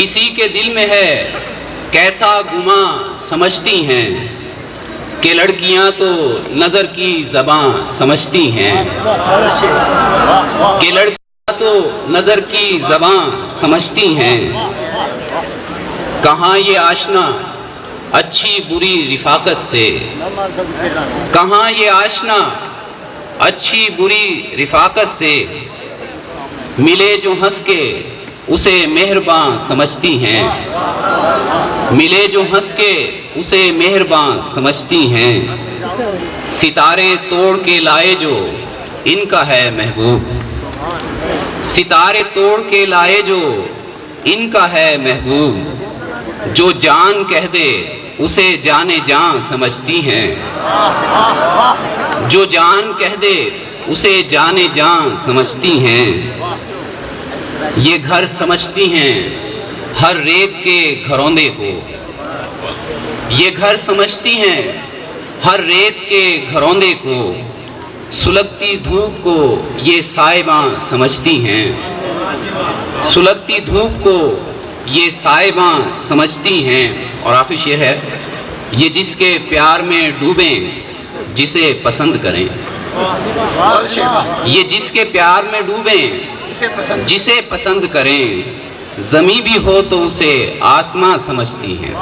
کسی کے دل میں ہے کیسا گما سمجھتی ہیں کہ لڑکیاں تو نظر کی زباں سمجھتی ہیں کہ لڑکیاں تو نظر کی زباں سمجھتی ہیں کہاں یہ آشنا اچھی بری رفاقت سے کہاں یہ آشنا اچھی بری رفاقت سے ملے جو ہنس کے اسے مہرباں سمجھتی ہیں۔ ملے جو ہنس کے، اسے مہرباں سمجھتی ہیں۔ ستارے توڑ کے لائے جو، ان کا ہے محبوب۔ ستارے توڑ کے لائے جو، ان کا ہے محبوب۔ جو جان کہہ دے، اسے جانے جان سمجھتی ہیں۔ جو جان کہہ دے، اسے جانے جان سمجھتی ہیں۔ یہ گھر سمجھتی ہیں ہر ریت کے گھروندے کو۔ یہ گھر سمجھتی ہیں ہر ریت کے گھروندے کو۔ سلگتی دھوپ کو یہ سائباں سمجھتی ہیں۔ سلگتی دھوپ کو یہ سائباں سمجھتی ہیں۔ اور آخری شعر ہے، یہ جس کے پیار میں ڈوبیں، جسے پسند کریں۔ یہ جس کے پیار میں ڈوبیں جسے پسند کریں زمیں بھی ہو تو اسے آسماں سمجھتی ہیں۔